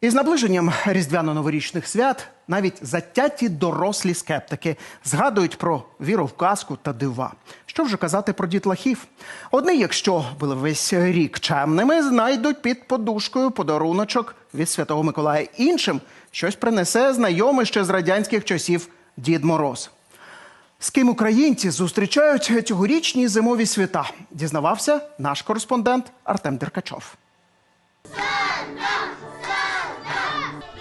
Із наближенням різдвяно-новорічних свят навіть затяті дорослі скептики згадують про віру в казку та дива. Що вже казати про дітлахів? Одні, якщо були весь рік чемними, знайдуть під подушкою подаруночок від Святого Миколая. Іншим щось принесе знайомий ще з радянських часів Дід Мороз. З ким українці зустрічають цьогорічні зимові свята, дізнавався наш кореспондент Артем Деркачов.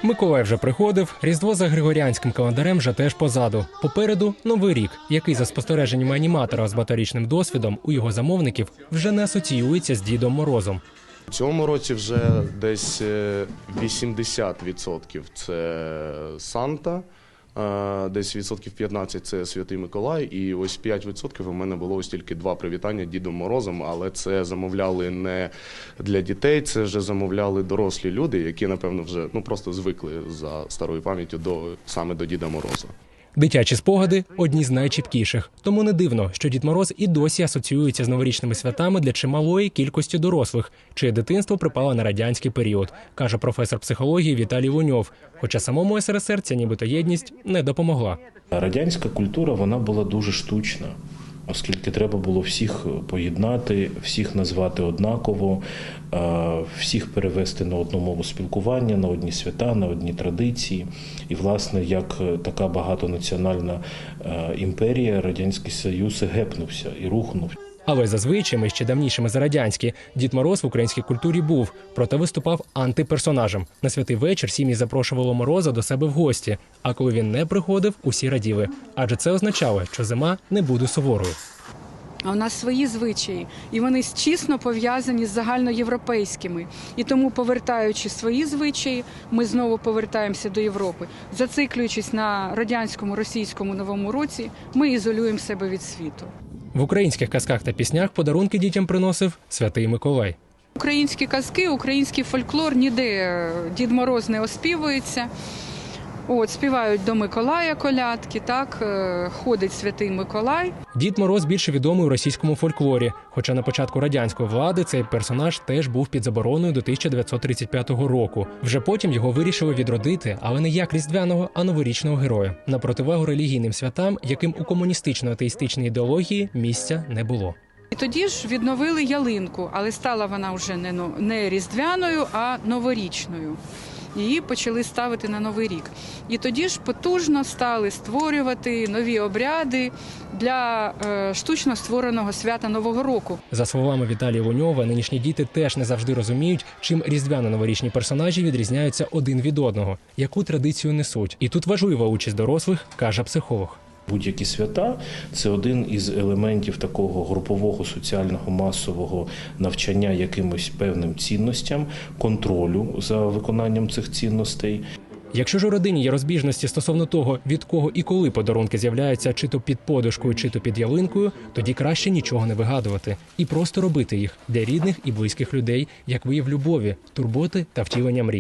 Миколай вже приходив. Різдво за григоріанським календарем вже теж позаду. Попереду новий рік, який за спостереженнями аніматора з багаторічним досвідом у його замовників вже не асоціюється з Дідом Морозом. В цьому році вже десь е, 80% це Санта, е, десь відсотків 15 це Святий Миколай, і ось 5% у мене було ось тільки два привітання Дідом Морозом, але це замовляли не для дітей, це вже замовляли дорослі люди, які, напевно, вже ну просто звикли за старою пам'яттю до саме до Діда Мороза. Дитячі спогади одні з найчіпкіших, Тому не дивно, що Дід Мороз і досі асоціюється з новорічними святами для чималої кількості дорослих, чиє дитинство припало на радянський період, каже професор психології Віталій Луньов. Хоча самому СРСР ця нібито єдність не допомогла. Радянська культура вона була дуже штучна, оскільки треба було всіх поєднати, всіх назвати однаково, е, всіх перевести на одну мову спілкування, на одні свята, на одні традиції. І, власне, як е, така багатонаціональна е, імперія, Радянський Союз гепнувся і рухнув. Але за звичаями ще давнішими за радянські Дід Мороз в українській культурі був, проте виступав антиперсонажем. На святий вечір сім'ї запрошувало Мороза до себе в гості. А коли він не приходив, усі раділи. Адже це означало, що зима не буде суворою. А у нас свої звичаї, і вони чісно пов'язані з загальноєвропейськими. І тому, повертаючи свої звичаї, ми знову повертаємося до Європи. Зациклюючись на радянському російському новому році, ми ізолюємо себе від світу. В українських казках та піснях подарунки дітям приносив святий Миколай. Українські казки, український фольклор ніде Дід Мороз не оспівується. От співають до Миколая колядки, так е, ходить святий Миколай. Дід Мороз більше відомий у російському фольклорі. Хоча на початку радянської влади цей персонаж теж був під забороною до 1935 року. Вже потім його вирішили відродити, але не як різдвяного, а новорічного героя на противагу релігійним святам, яким у комуністично-атеїстичній ідеології місця не було. І тоді ж відновили ялинку, але стала вона вже не, не різдвяною, а новорічною. Її почали ставити на новий рік. І тоді ж потужно стали створювати нові обряди для е, штучно створеного свята Нового року. За словами Віталія Воньова, нинішні діти теж не завжди розуміють, чим різдвяно-новорічні персонажі відрізняються один від одного, яку традицію несуть. І тут важлива участь дорослих, каже психолог. Будь-які свята це один із елементів такого групового соціального масового навчання якимось певним цінностям, контролю за виконанням цих цінностей. Якщо ж у родині є розбіжності стосовно того, від кого і коли подарунки з'являються чи то під подушкою, чи то під ялинкою, тоді краще нічого не вигадувати і просто робити їх для рідних і близьких людей як вияв любові, турботи та втілення мрій.